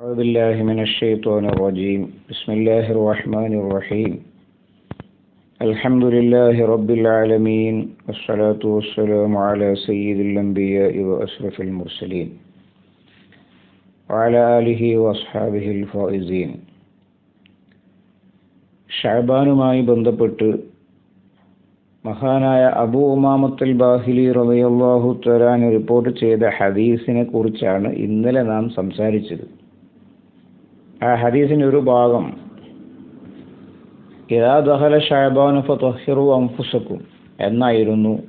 أعوذ بالله من الشيطان الرجيم بسم الله الرحمن الرحيم الحمد لله رب العالمين والصلاة والسلام على سيد الأنبياء وأشرف المرسلين وعلى آله وأصحابه الفائزين ഷാബാനുമായി ബന്ധപ്പെട്ട് മഹാനായ അബു ഉമാമത്തുൽ ബാഹിലി റളിയല്ലാഹു തആല റിപ്പോർട്ട് ചെയ്ത ഹദീസിനെ കുറിച്ചാണ് ഇന്നലെ നാം സംസാരിച്ചത് ആ ഹദീസിന്റെ ഒരു ഭാഗം ഇതാ ദഹല ഷാബാനു ഫതഹിറു അംഫുസക്കും എന്നായിരുന്നു.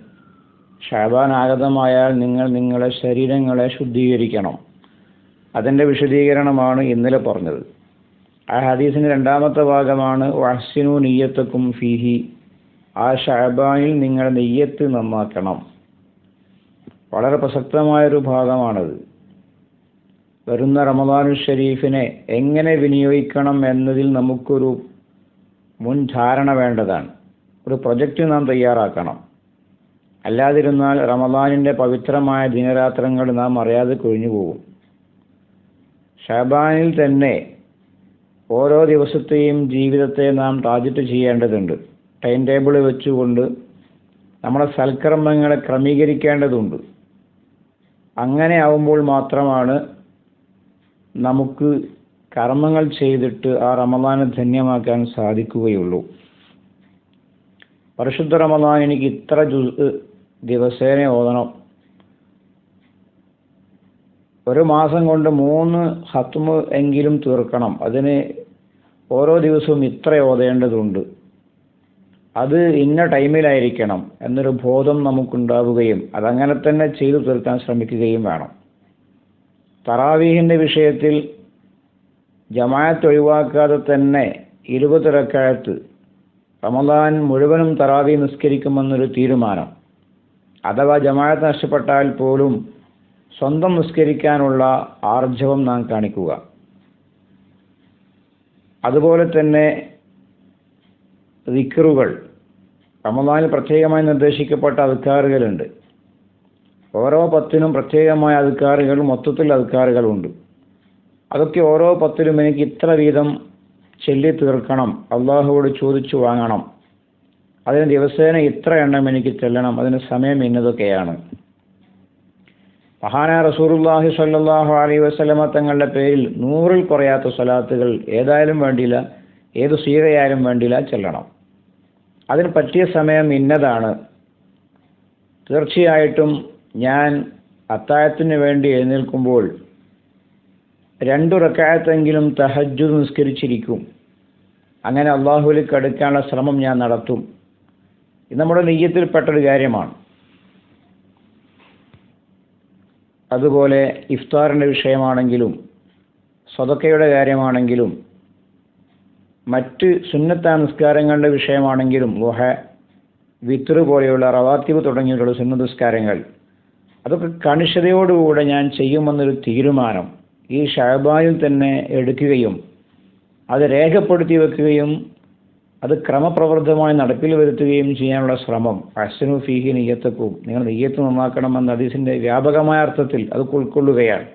ഷാബാൻ ആഗതമായാൽ നിങ്ങൾ നിങ്ങളെ ശരീരങ്ങളെ ശുദ്ധീകരിക്കണം. അതിന്റെ വിശദീകരണമാണ് ഇന്നലെ പറഞ്ഞത്. ആ ഹദീസിന്റെ രണ്ടാമത്തെ ഭാഗമാണ് വഹ്സിനു നെയ്യത്തക്കും ഫിഹി ആ ഷാബാനിൽ നിങ്ങൾ നെയ്യത്ത് നന്നാക്കണം. വളരെ പ്രസക്തമായൊരു ഭാഗമാണത്. വരുന്ന റമദാനു ഷരീഫിനെ എങ്ങനെ വിനിയോഗിക്കണം എന്നതിൽ നമുക്കൊരു മുൻ ധാരണ വേണ്ടതാണ്. ഒരു പ്രൊജക്റ്റ് നാം തയ്യാറാക്കണം. അല്ലാതിരുന്നാൽ റമദാനിന്റെ പവിത്രമായ ദിനരാത്രങ്ങൾ നാം അറിയാതെ കൊഴിഞ്ഞു പോകും. ഷബാനിൽ തന്നെ ഓരോ ദിവസത്തെയും ജീവിതത്തെ നാം ടാർഗറ്റ് ചെയ്യേണ്ടതുണ്ട്. ടൈം ടേബിൾ വെച്ചുകൊണ്ട് നമ്മുടെ സൽക്കർമ്മങ്ങളെ ക്രമീകരിക്കേണ്ടതുണ്ട്. അങ്ങനെ ആവുമ്പോൾ മാത്രമാണ് നമുക്ക് കർമ്മങ്ങൾ ചെയ്തിട്ട് ആ റമദാനെ ധന്യമാക്കാൻ സാധിക്കുകയുള്ളൂ. പരിശുദ്ധ റമദാൻ എനിക്ക് ഇത്ര ദിവസേന ഓതണം. ഒരു മാസം കൊണ്ട് മൂന്ന് ഹത്തുമ് എങ്കിലും തീർക്കണം. അതിന് ഓരോ ദിവസവും ഇത്ര ഓതേണ്ടതുണ്ട്. അത് ഇന്ന ടൈമിലായിരിക്കണം എന്നൊരു ബോധം നമുക്കുണ്ടാവുകയും അതങ്ങനെ തന്നെ ചെയ്തു തീർക്കാൻ ശ്രമിക്കുകയും വേണം. തറാവീഹിന്റെ വിഷയത്തിൽ ജമാഅത്ത് ഒഴിവാക്കാതെ തന്നെ ഇരുപത് റക്കായത്ത് റമദാൻ മുഴുവനും തറാവി നിസ്കരിക്കുമെന്നൊരു തീരുമാനം. അഥവാ ജമാഅത്ത് നഷ്ടപ്പെട്ടാൽ പോലും സ്വന്തം നിസ്കരിക്കാനുള്ള ആർജവം നാം കാണിക്കുക. അതുപോലെ തന്നെ വിക്കറുകൾ റമദാനിൽ പ്രത്യേകമായി നിർദ്ദേശിക്കപ്പെട്ട അധികാറുകളുണ്ട് ഓരോ പത്തിനും പ്രത്യേകമായ അധികാരികൾ മൊത്തത്തിൽ അധികാറുകളുണ്ട് അതൊക്കെ ഓരോ പത്തിലും എനിക്ക് ഇത്ര വീതം ചൊല്ലി തീർക്കണം അള്ളാഹുവോട് ചോദിച്ചു വാങ്ങണം. അതിന് ദിവസേന ഇത്ര എണ്ണം എനിക്ക് ചെല്ലണം അതിന് സമയം ഇന്നതൊക്കെയാണ്. മഹാന റസൂറുല്ലാഹി സല്ലാഹു അലൈ വസ്ലമ തങ്ങളുടെ പേരിൽ നൂറിൽ കുറയാത്ത സ്വലാത്തുകൾ ഏതായാലും വേണ്ടിയില്ല ഏത് സീറയായാലും വേണ്ടിയില്ല ചെല്ലണം. അതിന് പറ്റിയ സമയം ഇന്നതാണ്. തീർച്ചയായിട്ടും ഞാൻ അത്താഴത്തിന് വേണ്ടി എഴുന്നേൽക്കുമ്പോൾ രണ്ടു റക്കായത്തെങ്കിലും തഹജ്ജു നിസ്കരിച്ചിരിക്കും. അങ്ങനെ അള്ളാഹുലേക്ക് അടുക്കാനുള്ള ശ്രമം ഞാൻ നടത്തും. ഇത് നമ്മുടെ നെയ്യത്തിൽപ്പെട്ടൊരു കാര്യമാണ്. അതുപോലെ ഇഫ്താറിന്റെ വിഷയമാണെങ്കിലും സ്വതക്കയുടെ കാര്യമാണെങ്കിലും മറ്റ് സുന്നത്ത നിസ്കാരങ്ങളുടെ വിഷയമാണെങ്കിലും ഗുഹ വിത്തർ പോലെയുള്ള റവാത്തിവ് തുടങ്ങിയിട്ടുള്ള സുന്നത നിസ്കാരങ്ങൾ അതൊക്കെ കണിശതയോടുകൂടെ ഞാൻ ചെയ്യുമെന്നൊരു തീരുമാനം ഈ ഷഹബായിൽ തന്നെ എടുക്കുകയും അത് രേഖപ്പെടുത്തി വെക്കുകയും അത് ക്രമപ്രവൃത്തമായി നടപ്പിൽ വരുത്തുകയും ചെയ്യാനുള്ള ശ്രമം. അശ്വനു ഫീഹി നെയ്യത്തക്കും. നിങ്ങൾ നെയ്യത്ത് നന്നാക്കണമെന്ന ഹദീസിന്റെ വ്യാപകമായ അർത്ഥത്തിൽ അത് ഉൾക്കൊള്ളുകയാണ്.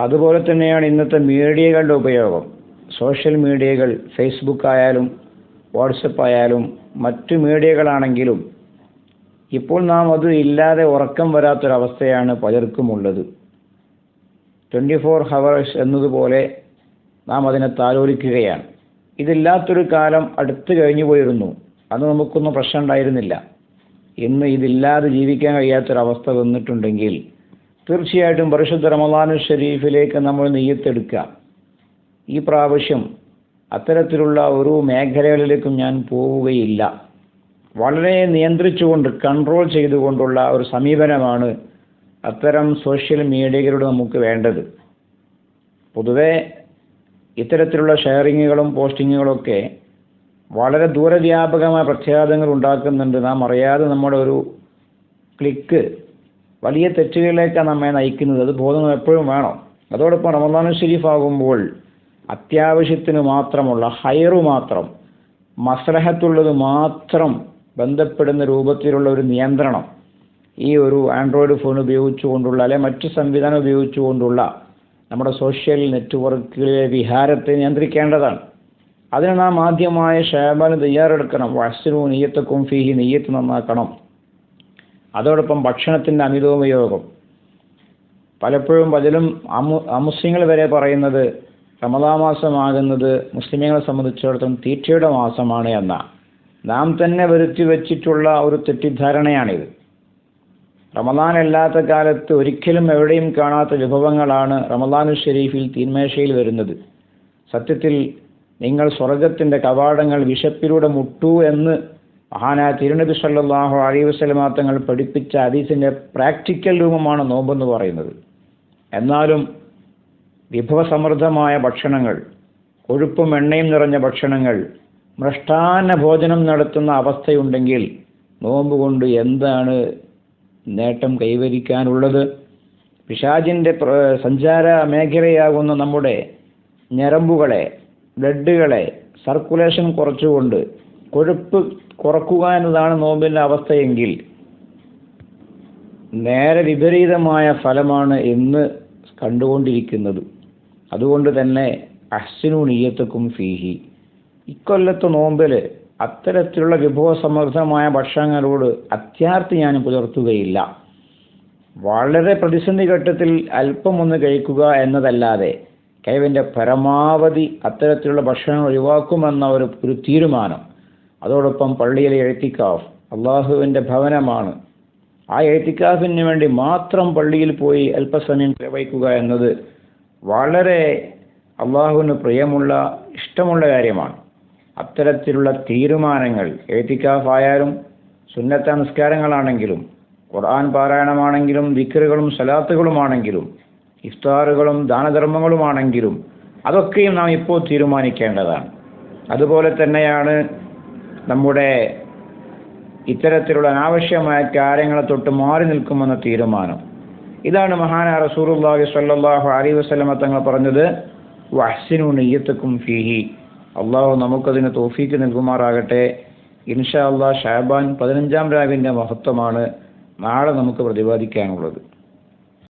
അതുപോലെ തന്നെയാണ് ഇന്നത്തെ മീഡിയകളുടെ ഉപയോഗം. സോഷ്യൽ മീഡിയകൾ ഫേസ്ബുക്ക് ആയാലും വാട്സപ്പ് ആയാലും മറ്റു മീഡിയകളാണെങ്കിലും ഇപ്പോൾ നാം അത് ഇല്ലാതെ ഉറക്കം വരാത്തൊരവസ്ഥയാണ് പലർക്കുമുള്ളത്. ട്വന്റി ഫോർ ഹവേഴ്സ് എന്നതുപോലെ നാം അതിനെ താലോലിക്കുകയാണ്. ഇതില്ലാത്തൊരു കാലം അടുത്തു കഴിഞ്ഞു പോയിരുന്നു. അന്ന് നമുക്കൊന്നും പ്രശ്നം ഉണ്ടായിരുന്നില്ല. ഇന്ന് ഇതില്ലാതെ ജീവിക്കാൻ കഴിയാത്തൊരവസ്ഥ വന്നിട്ടുണ്ടെങ്കിൽ തീർച്ചയായിട്ടും പരിശുദ്ധ റമദാനു ഷെരീഫിലേക്ക് നമ്മൾ നെയ്യത്തെടുക്കുക. ഈ പ്രാവശ്യം അത്തരത്തിലുള്ള ഒരു മേഖലകളിലേക്കും ഞാൻ പോവുകയില്ല. വളരെ നിയന്ത്രിച്ചുകൊണ്ട് കൺട്രോൾ ചെയ്തുകൊണ്ടുള്ള ഒരു സമീപനമാണ് അത്തരം സോഷ്യൽ മീഡിയകളോട് നമുക്ക് വേണ്ടത്. പൊതുവേ ഇത്തരത്തിലുള്ള ഷെയറിങ്ങുകളും പോസ്റ്റിങ്ങുകളൊക്കെ വളരെ ദൂരവ്യാപകമായ പ്രത്യാഘാതങ്ങൾ ഉണ്ടാക്കുന്നുണ്ട്. നാം അറിയാതെ നമ്മുടെ ഒരു ക്ലിക്ക് വലിയ തെറ്റുകളിലേക്കാണ് നമ്മെ നയിക്കുന്നത്. അത് ബോധം എപ്പോഴും വേണം. അതോടൊപ്പം റമദാനു ഷെരീഫ് ആകുമ്പോൾ അത്യാവശ്യത്തിന് മാത്രമുള്ള ഹയറു മാത്രം മസ്ലഹത്തുള്ളത് മാത്രം ബന്ധപ്പെടുന്ന രൂപത്തിലുള്ള ഒരു നിയന്ത്രണം ഈ ഒരു ആൻഡ്രോയിഡ് ഫോൺ ഉപയോഗിച്ചുകൊണ്ടുള്ള അല്ലെ മറ്റ് സംവിധാനം ഉപയോഗിച്ചുകൊണ്ടുള്ള നമ്മുടെ സോഷ്യൽ നെറ്റ്വർക്കിലെ വിഹാരത്തെ നിയന്ത്രിക്കേണ്ടതാണ്. അതിന് നാം ആദ്യമായ ഷാബാന് തയ്യാറെടുക്കണം. വസ്തു നെയ്യത്തക്കും ഫീഹി നെയ്യത്ത് നന്നാക്കണം. അതോടൊപ്പം ഭക്ഷണത്തിന്റെ അമിതോപയോഗം. പലപ്പോഴും പലരും അമു അമുസ്ലിങ്ങൾ വരെ പറയുന്നത് റമദാ മാസമാകുന്നത് മുസ്ലിമുകളെ സംബന്ധിച്ചിടത്തോളം തീറ്റയുടെ മാസമാണ് എന്ന നാം തന്നെ വരുത്തി വച്ചിട്ടുള്ള ഒരു തെറ്റിദ്ധാരണയാണിത്. റമദാൻ അല്ലാത്ത കാലത്ത് ഒരിക്കലും എവിടെയും കാണാത്ത വിഭവങ്ങളാണ് റമദാനു ഷെരീഫിൽ തീന്മേശയിൽ വരുന്നത്. സത്യത്തിൽ നിങ്ങൾ സ്വർഗത്തിന്റെ കവാടങ്ങൾ വിശപ്പിലൂടെ മുട്ടു എന്ന് മഹാനായ തിരുനബി സല്ലാഹു അലൈ വസ്ലമാ തങ്ങൾ പഠിപ്പിച്ച അതീസിന്റെ പ്രാക്ടിക്കൽ രൂപമാണ് നോമ്പെന്ന് പറയുന്നത്. എന്നാലും വിഭവസമൃദ്ധമായ ഭക്ഷണങ്ങൾ കൊഴുപ്പും എണ്ണയും നിറഞ്ഞ ഭക്ഷണങ്ങൾ മൃഷ്ടാന്ന ഭോജനം നടത്തുന്ന അവസ്ഥയുണ്ടെങ്കിൽ നോമ്പ് കൊണ്ട് എന്താണ് നേട്ടം കൈവരിക്കാനുള്ളത്? പിശാജിന്റെ സഞ്ചാര മേഖലയാകുന്ന നമ്മുടെ ഞരമ്പുകളെ ബ്ലഡുകളെ സർക്കുലേഷൻ കുറച്ചുകൊണ്ട് കൊഴുപ്പ് കുറക്കുക എന്നതാണ് നോമ്പിന്റെ അവസ്ഥയെങ്കിൽ നേരെ വിപരീതമായ ഫലമാണ് ഇന്ന് കണ്ടുകൊണ്ടിരിക്കുന്നത്. അതുകൊണ്ട് തന്നെ അഹ്സിനു നീയത്തക്കും ഫീഹി. ഇക്കൊല്ലത്തെ നോമ്പിൽ അത്തരത്തിലുള്ള വിഭവസമൃദ്ധമായ ഭക്ഷണങ്ങളോട് അത്യാർത്ഥി ഞാൻ പുലർത്തുകയില്ല. വളരെ പ്രതിസന്ധി ഘട്ടത്തിൽ അല്പം ഒന്ന് കഴിക്കുക എന്നതല്ലാതെ കഴിവിന്റെ പരമാവധി അത്തരത്തിലുള്ള ഭക്ഷണം ഒഴിവാക്കുമെന്ന ഒരു ഒരു തീരുമാനം. അതോടൊപ്പം പള്ളിയിലെ എഴുത്തിക്കാഫ് അള്ളാഹുവിന്റെ ഭവനമാണ്. ആ എഴുത്തിക്കാഫിന് വേണ്ടി മാത്രം പള്ളിയിൽ പോയി അല്പസമയം ചെലവഴിക്കുക എന്നത് വളരെ അള്ളാഹുവിന് പ്രിയമുള്ള ഇഷ്ടമുള്ള കാര്യമാണ്. അത്തരത്തിലുള്ള തീരുമാനങ്ങൾ എഴുത്തിക്കാഫായാലും സുന്നത്ത നമസ്കാരങ്ങളാണെങ്കിലും ഖുർആൻ പാരായണമാണെങ്കിലും വിക്രുകളും സലാത്തുകളുമാണെങ്കിലും ഇഫ്താറുകളും ദാനധർമ്മങ്ങളുമാണെങ്കിലും അതൊക്കെയും നാം ഇപ്പോൾ തീരുമാനിക്കേണ്ടതാണ്. അതുപോലെ തന്നെയാണ് നമ്മുടെ ഇത്തരത്തിലുള്ള അനാവശ്യമായ കാര്യങ്ങളെ തൊട്ട് മാറി നിൽക്കുമെന്ന തീരുമാനം. ഇതാണ് മഹാന റസൂറുല്ലാഹി സ്വല്ലല്ലാഹു അലൈഹി വസല്ലമ തങ്ങൾ പറഞ്ഞത് വഹ്സിനു നെയ്യത്തക്കും ഫീഹി. അള്ളാഹു നമുക്കതിന് തോഫീക്ക് നൽകുമാറാകട്ടെ. ഇൻഷാ അള്ളാഹ് ഷാബാൻ പതിനഞ്ചാം രാവിന്റെ മഹത്വമാണ് നാളെ നമുക്ക് പ്രതിപാദിക്കാനുള്ളത്.